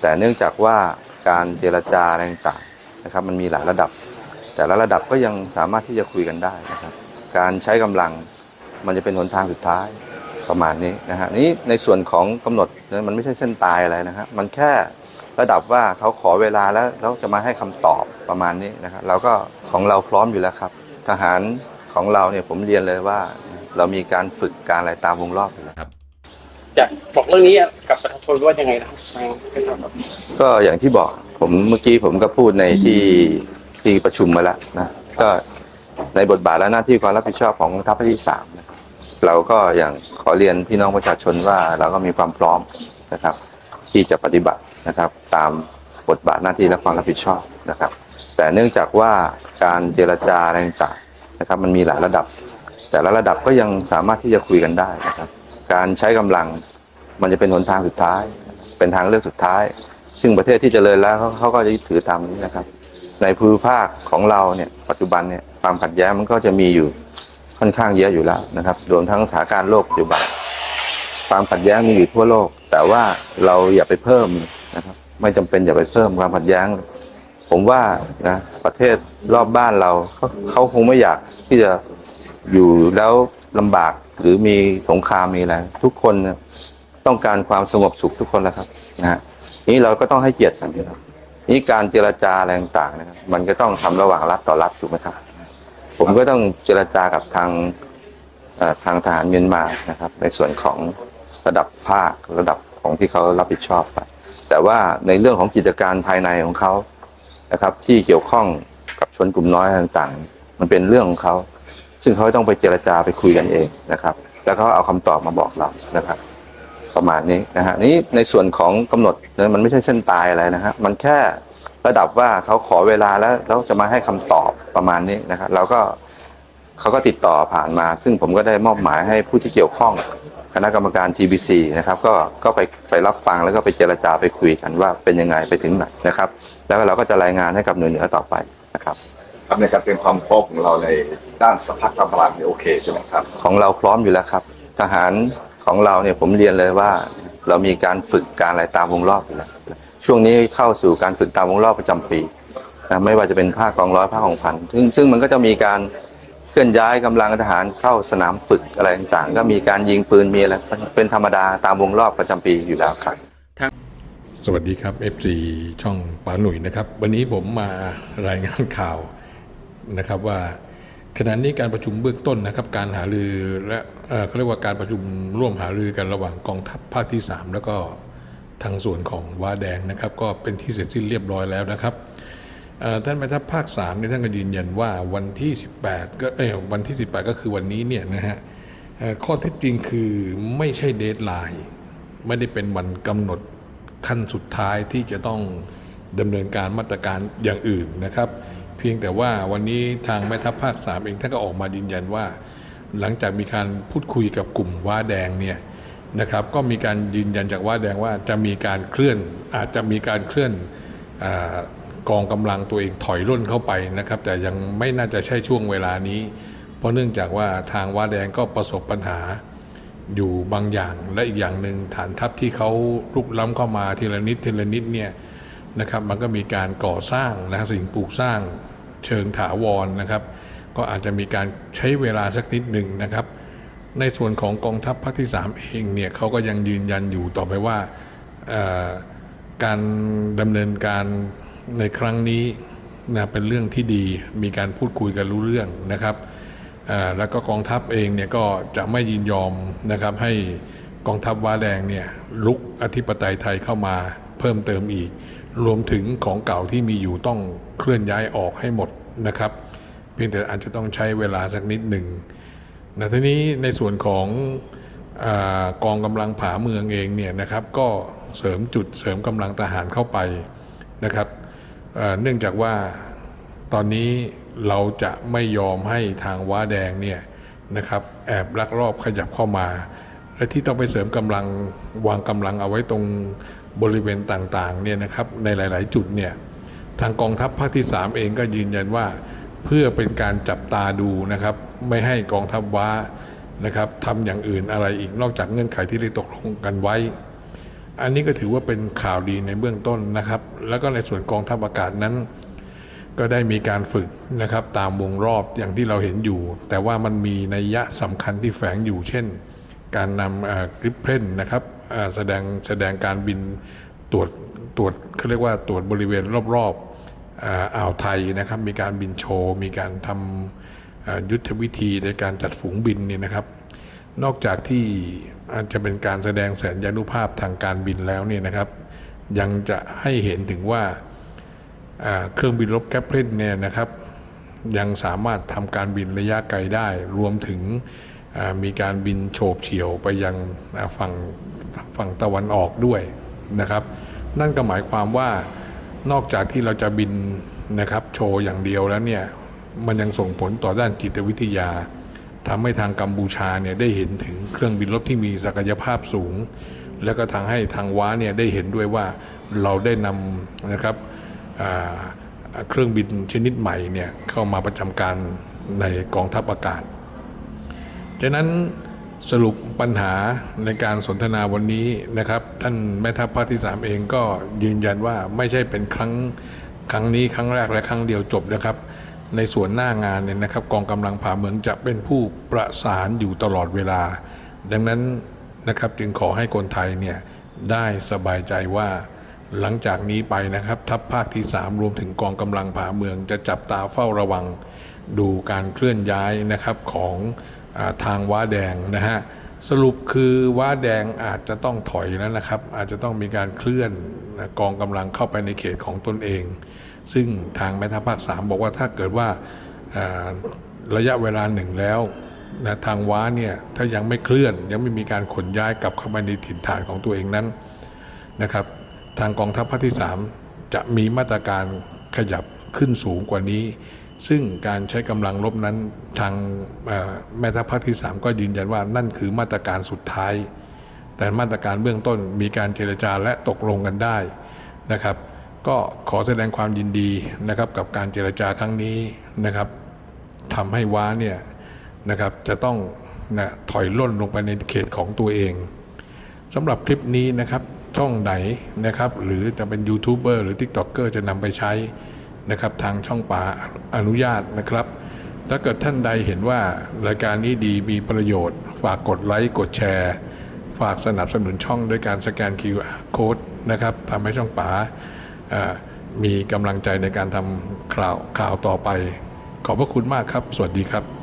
แต่เนื่องจากว่าการเจรจาอะไรต่างๆนะครับ มันมีหลายระดับ แต่ละระดับก็ยังสามารถที่จะคุยกันได้นะครับ การใช้กำลังมันจะเป็นหนทางสุดท้ายประมาณนี้นะฮะนี้ในส่วนของกำหนดเนี่ยมันไม่ใช่เส้นตายอะไรนะฮะมันแค่ระดับว่าเขาขอเวลาแล้วแล้วจะมาให้คำตอบประมาณนี้นะครับเราก็ของเราพร้อมอยู่แล้วครับ ทหารของเราเนี่ยผมเรียนเลยว่า เรามีการฝึกการอะไรตามวงรอบอยู่แล้ว อยากบอกเรื่องนี้กับประชาชนว่ายังไงนะครับทางการทำครับก็อย่างที่บอกผมเมื่อกี้ผมก็พูดในที่ที่ประชุมมาแล้วนะก็ในบทบาทและหน้าที่ความรับผิดชอบของกองทัพภาคที่สามนะเราก็อย่างขอเรียนพี่น้องประชาชนว่าเราก็มีความพร้อมนะครับ ที่จะปฏิบัตินะครับ ตามบทบาทหน้าที่และความรับผิดชอบนะครับ แต่เนื่องจากว่าการเจรจาอะไรต่างๆนะครับ มันมีหลายระดับ แต่ละระดับก็ยังสามารถที่จะคุยกันได้นะครับ การใช้กำลัง มันจะเป็นหนทางสุดท้าย เป็นทางเลือกสุดท้าย ซึ่งประเทศที่เจริญแล้วเขาก็จะยึดถือตามนี้นะครับ ในภูมิภาคของเราเนี่ยปัจจุบันเนี่ยความขัดแย้งมันก็จะมีอยู่ค่อนข้างเยอะอยู่แล้วนะครับรวมทั้งสถานการณ์โลกปัจจุบันความขัดแย้งมีอยู่ทั่วโลก แต่ว่าเราอย่าไปเพิ่มนะครับ ไม่จำเป็นอย่าไปเพิ่มความขัดแย้ง ผมว่านะประเทศรอบบ้านเราเขาเขาคงไม่อยากที่จะอยู่แล้วลำบาก หรือมีสงครามมีอะไรทุกคนต้องการความสงบสุขทุกคนแหล้วครับนะฮะนี่เราก็ต้องให้เกียรติกันนะครับนี่การเจรจาอะไรต่างๆนะครับ มันก็ต้องทำระหว่างรัฐต่อรัฐถูกไหมครับ ผมก็ต้องเจรจากับทางทางทหารเมียนมานะครับ ในส่วนของระดับภาคระดับของที่เขารับผิดชอบไปแต่ว่าในเรื่องของกิจการภายในของเขานะครับ ที่เกี่ยวข้องกับชนกลุ่มน้อยต่างๆ มันเป็นเรื่องของเขา ซึ่งเขาต้องไปเจรจาไปคุยกันเองนะครับ แล้วเขาเอาคำตอบมาบอกเรานะครับ ประมาณนี้นะฮะนี้ในส่วนของกำหนดเนี่ยมันไม่ใช่เส้นตายอะไรนะฮะมันแค่ระดับว่าเขาขอเวลาแล้วแล้วจะมาให้คำตอบประมาณนี้นะครับเราก็เขาก็ติดต่อผ่านมา ซึ่งผมก็ได้มอบหมายให้ผู้ที่เกี่ยวข้องคณะกรรมการ TBC นะครับก็ก็ไปไปรับฟังแล้วก็ไปเจรจาไปคุยกันว่าเป็นยังไงไปถึงไหนนะครับ แล้วเราก็จะรายงานให้กับหน่วยเหนือต่อไปนะครับ ครับในการเตรียมความพร้อมของเราในด้านสภาพกำลังเนี่ยโอเคใช่ไหมครับ ของเราพร้อมอยู่แล้วครับ ทหารของเราเนี่ยผมเรียนเลยว่า เรามีการฝึกการอะไรตามวงรอบอยู่แล้วช่วงนี้เข้าสู่การฝึกตามวงรอบประจำปีนะไม่ว่าจะเป็นภาคกองร้อยภาคของพันซึ่งซึ่งมันก็จะมีการเคลื่อนย้ายกำลังทหารเข้าสนามฝึกอะไรต่างๆ ก็มีการยิงปืนมีอะไรเป็นธรรมดาตามวงรอบประจำปีอยู่แล้วครับสวัสดีครับ FC ช่องป๋าหนุ่ยนะครับ วันนี้ผมมารายงานข่าว นะครับว่าขณะนี้การประชุมเบื้องต้นนะครับ การหารือและเขาเรียกว่าการประชุมร่วมหารือกันระหว่างกองทัพภาคที่ 3 แล้วก็ทางส่วนของว้าแดงนะครับ ก็เป็นที่เสร็จสิ้นเรียบร้อยแล้วนะครับท่านแม่ทัพภาค3เนี่ยท่านก็ยืนยันว่าวันที่ 18 ก็เออวันที่ 18 ก็คือวันนี้เนี่ยนะฮะข้อเท็จจริงคือไม่ใช่เดทไลน์ไม่ได้เป็นวันกำหนดขั้นสุดท้ายที่จะต้องดำเนินการมาตรการอย่างอื่นนะครับ เพียงแต่ว่าวันนี้ทางแม่ทัพภาคสามเองท่านก็ออกมายืนยันว่า หลังจากมีการพูดคุยกับกลุ่มว้าแดงเนี่ยนะครับก็มีการยืนยันจากว้าแดงว่าจะมีการเคลื่อนอาจจะมีการเคลื่อนอกองกำลังตัวเองถอยร่นเข้าไปนะครับ แต่ยังไม่น่าจะใช่ช่วงเวลานี้ เพราะเนื่องจากว่าทางว้าแดงก็ประสบปัญหาอยู่บางอย่างและอีกอย่างหนึ่งฐานทัพที่เขาลุกล้ำเข้ามาทีละนิดทีละนิดเนี่ย นะครับ มันก็มีการก่อสร้างนะสิ่งปลูกสร้างเชิงถาวรนะครับ ก็อาจจะมีการใช้เวลาสักนิดหนึ่งนะครับ ในส่วนของกองทัพภาคที่ 3 เองเนี่ยเขาก็ยังยืนยันอยู่ต่อไปว่าการดำเนินการในครั้งนี้นะเป็นเรื่องที่ดีมีการพูดคุยกันรู้เรื่องนะครับแล้วก็กองทัพเองเนี่ยก็จะไม่ยินยอมนะครับให้กองทัพว้าแดงเนี่ยลุกอธิปไตยไทยเข้ามาเพิ่มเติมอีก รวมถึงของเก่าที่มีอยู่ต้องเคลื่อนย้ายออกให้หมดนะครับ เพียงแต่อาจจะต้องใช้เวลาสักนิดหนึ่งนะทีนี้ในส่วนของอกองกำลังผาเมืองเองเนี่ยนะครับ ก็เสริมจุดเสริมกำลังทหารเข้าไปนะครับเเนื่องจากว่าตอนนี้เราจะไม่ยอมให้ทางว้าแดงเนี่ยนะครับแอบลักลอบขยับเข้ามา และที่ต้องไปเสริมกำลังวางกำลังเอาไว้ตรง บริเวณต่างๆเนี่ยนะครับในหลาย ๆ จุดเนี่ยทางกองทัพภาคที่ 3 เองก็ยืนยันว่า เพื่อเป็นการจับตาดูนะครับ ไม่ให้กองทัพว้านะครับทำอย่างอื่นอะไรอีกนอกจากเงื่อนไขที่ได้ตกลงกันไว้ อันนี้ก็ถือว่าเป็นข่าวดีในเบื้องต้นนะครับ แล้วก็ในส่วนกองทัพอากาศนั้น ก็ได้มีการฝึกนะครับ ตามวงรอบอย่างที่เราเห็นอยู่ แต่ว่ามันมีนัยยะสำคัญที่แฝงอยู่ เช่น การนำกริปเพลนนะครับ แสดงแสดงการบินตรวจตรวจเขาเรียกว่าตรวจบริเวณรอบๆอ่าอ่าวไทยนะครับ มีการบินโชว์ มีการทำยุทธวิธีในการจัดฝูงบินเนี่ยนะครับ นอกจากที่อาจจะเป็นการแสดงแสนยานุภาพทางการบินแล้วเนี่ยนะครับ ยังจะให้เห็นถึงว่าเครื่องบินรบแกปเพลนเนี่ยนะครับ ยังสามารถทำการบินระยะไกลได้รวมถึง มีการบินโฉบเฉี่ยวไปยังฝั่งฝั่งตะวันออกด้วยนะครับ นั่นก็หมายความว่านอกจากที่เราจะบินนะครับโชว์อย่างเดียวแล้วเนี่ยมันยังส่งผลต่อด้านจิตวิทยาทำให้ทางกัมพูชาเนี่ยได้เห็นถึงเครื่องบินรบที่มีศักยภาพสูง แล้วก็ทางให้ทางว้าเนี่ยได้เห็นด้วยว่าเราได้นำนะครับเครื่องบินชนิดใหม่เนี่ยเข้ามาประจำการในกองทัพอากาศ ฉะนั้นสรุปปัญหาในการสนทนาวันนี้นะครับ ท่านแม่ทัพภาคที่ 3 เองก็ยืนยันว่าไม่ใช่เป็นครั้งครั้งนี้ครั้งแรกและครั้งเดียวจบนะครับ ในส่วนหน้างานเนี่ยนะครับ กองกำลังผ่าเมืองจะเป็นผู้ประสานอยู่ตลอดเวลา ดังนั้นนะครับจึงขอให้คนไทยเนี่ยได้สบายใจว่าหลังจากนี้ไปนะครับ ทัพภาคที่ 3 รวมถึงกองกำลังผาเมือง จะจับตาเฝ้าระวัง ดูการเคลื่อนย้ายนะครับของ ทางว้าแดงนะฮะสรุปคือว้าแดงอาจจะต้องถอยแล้วนะครับ อาจจะต้องมีการเคลื่อนกองกำลังเข้าไปในเขตของตนเอง ซึ่งทางแม่ทัพภาค3บอกว่าถ้าเกิดว่าอ่าระยะเวลาหนึ่งแล้วนะทางว้าเนี่ยถ้ายังไม่เคลื่อนยังไม่มีการขนย้ายกลับเข้าไปในถิ่นฐานของตัวเองนั้นนะครับ ทางกองทัพภาคที่ 3 จะมีมาตรการขยับขึ้นสูงกว่านี้ ซึ่งการใช้กำลังรบนั้นทางแม่ทัพภาคที่ 3 ก็ยืนยันว่านั่นคือมาตรการสุดท้าย แต่มาตรการเบื้องต้นมีการเจรจาและตกลงกันได้นะครับ ก็ขอแสดงความยินดีนะครับกับการเจรจาครั้งนี้นะครับทำให้ว้าเนี่ยนะครับจะต้องนะถอยล่นลงไปในเขตของตัวเองสำหรับคลิปนี้นะครับช่องไหนนะครับหรือจะเป็นยูทูบเบอร์หรือ t ิ k t o k เกอร์จะนำไปใช้ นะครับทางช่องป่าอนุญาตนะครับ ถ้าเกิดท่านใดเห็นว่ารายการนี้ดีมีประโยชน์ ฝากกดไลค์กดแชร์ ฝากสนับสนุนช่องด้วยการสแกน QR Code นะครับทำให้ช่องป่ามีกำลังใจในการทำข่าวข่าวต่อไป ขอบพระคุณมากครับ สวัสดีครับ